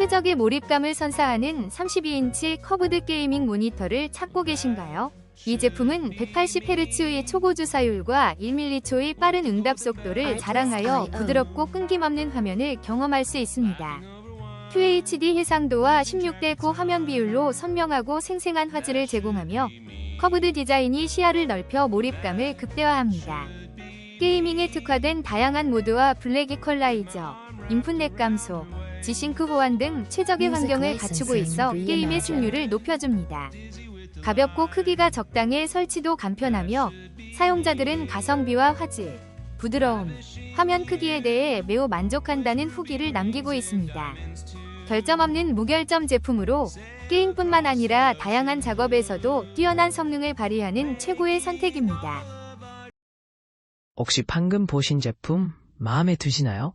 최적의 몰입감을 선사하는 32인치 커브드 게이밍 모니터를 찾고 계신가요? 이 제품은 180Hz의 초고 주 사율과 1mH의 빠른 응답 속도를 자랑하여 부드럽고 끊김없는 화면을 경험할 수 있습니다. QHD 해상도와 16대 9 화면 비율로 선명하고 생생한 화질을 제공하며 커브드 디자인이 시야를 넓혀 몰입감을 극대화합니다. 게이밍에 특화된 다양한 모드와 블랙 이퀄라이저, 인풋 감소, 지싱크 호환 등 최적의 환경을 갖추고 있어 게임의 승률을 높여줍니다. 가볍고 크기가 적당해 설치도 간편하며 사용자들은 가성비와 화질, 부드러움, 화면 크기에 대해 매우 만족한다는 후기를 남기고 있습니다. 결점 없는 무결점 제품으로 게임뿐만 아니라 다양한 작업에서도 뛰어난 성능을 발휘하는 최고의 선택입니다. 혹시 방금 보신 제품 마음에 드시나요?